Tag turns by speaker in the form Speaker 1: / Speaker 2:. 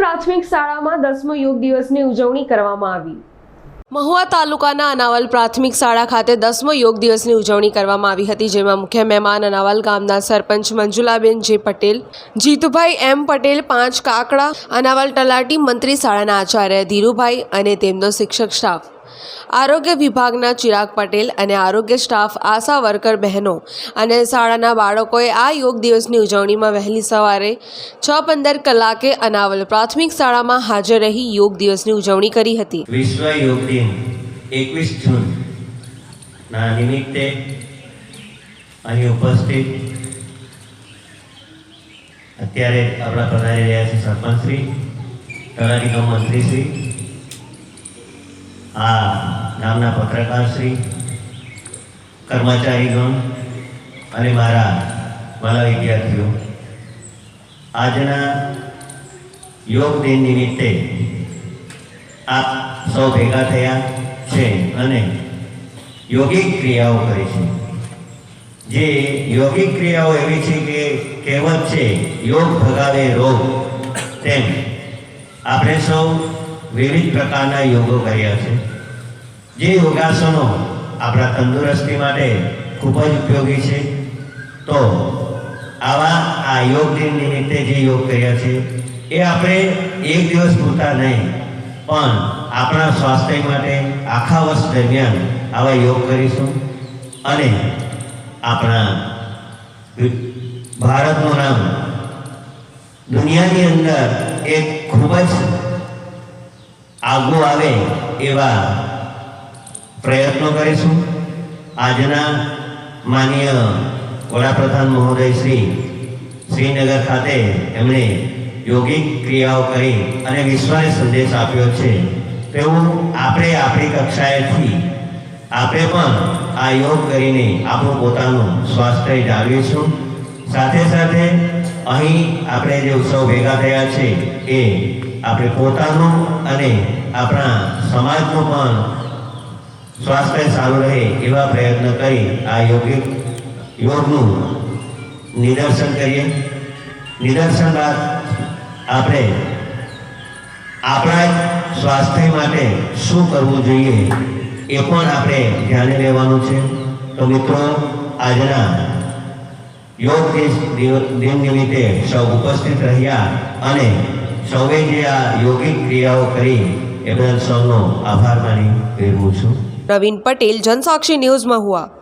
Speaker 1: પ્રાથમિક શાળામાં દસમો યોગ દિવસની ઉજવણી કરવામાં આવી. મહુવા તાલુકાના અનાવલ પ્રાથમિક શાળા ખાતે દસમો યોગ દિવસની ઉજવણી કરવામાં આવી હતી, જેમાં મુખ્ય મહેમાન અનાવલ ગામના સરપંચ મંજુલાબેન જે પટેલ, જીતુભાઈ એમ પટેલ, પાંચ કાકડા, અનાવલ તલાટી મંત્રી શાળાના આચાર્ય ધીરુભાઈ અને તેમનો શિક્ષક સ્ટાફ. આરોગ્ય વિભાગના ચિરાગ પટેલ અને આરોગ્ય સ્ટાફ આશા વર્કર બહેનો અને શાળાના બાળકોએ આ યોગ દિવસની ઉજવણીમાં વહેલી સવારે છ પંદર કલાકે અનાવલ પ્રાથમિક શાળામાં હાજર રહી યોગ દિવસની ઉજવણી કરી હતી.
Speaker 2: વિશ્વ યોગ દિન એકવીસ જૂન ના નિમિત્તે અહીં ઉપસ્થિત અત્યારે આપણા પધારી રહ્યા છે સરપંચશ્રી તલાટી મંત્રીશ્રી આ ગામના પત્રકારશ્રી કર્મચારીગણ અને મારા મારા વિદ્યાર્થીઓ, આજના યોગ દિન નિમિત્તે આપ સૌ ભેગા થયા છે અને યોગિક ક્રિયાઓ કરે છે. જે યોગિક ક્રિયાઓ એવી છે કે કહેવત છે, યોગ ભગાવે રોગ. તેમ આપણે સૌ વિવિધ પ્રકારના યોગો કર્યા છે. જે યોગાસનો આપણા તંદુરસ્તી માટે ખૂબ જ ઉપયોગી છે. તો આવા આ યોગ દિન નિમિત્તે જે યોગ કર્યા છે, એ આપણે એક દિવસ પૂરતા નહીં, પણ આપણા સ્વાસ્થ્ય માટે આખા વર્ષ દરમિયાન આવા યોગ કરીશું. અને આપણા ભારતનું નામ દુનિયાની અંદર એક ખૂબ જ આગું આવે એવા પ્રયત્નો કરીશું. આજના માનીય વડાપ્રધાન મહોદય શ્રી શ્રીનગર ખાતે એમણે યોગિક ક્રિયાઓ કરી અને વિશ્વને સંદેશ આપ્યો છે. તેવું આપણે આપણી કક્ષાએથી આપણે પણ આ યોગ કરીને આપણું પોતાનું સ્વાસ્થ્ય જાળવીશું. સાથે સાથે અહીં આપણે જે ઉત્સવ ભેગા થયા છે એ આપણે પોતાનું અને આપણા સમાજનું પણ સ્વાસ્થ્ય સારું રહે એવા પ્રયત્ન કરી આ યોગિક યોગનું નિદર્શન કરીએ. નિદર્શન બાદ આપણે આપણા સ્વાસ્થ્ય માટે શું કરવું જોઈએ એ પણ આપણે ધ્યાને લેવાનું છે. તો મિત્રો, આજના યોગ દિન નિમિત્તે સૌ ઉપસ્થિત રહ્યા અને સૌએ જે આ યોગિક ક્રિયાઓ કરી, એ બદલ સૌનો આભાર માની રહેવું છું.
Speaker 1: પ્રવીણ પટેલ, જનસાક્ષી ન્યૂઝમાં મહુવા.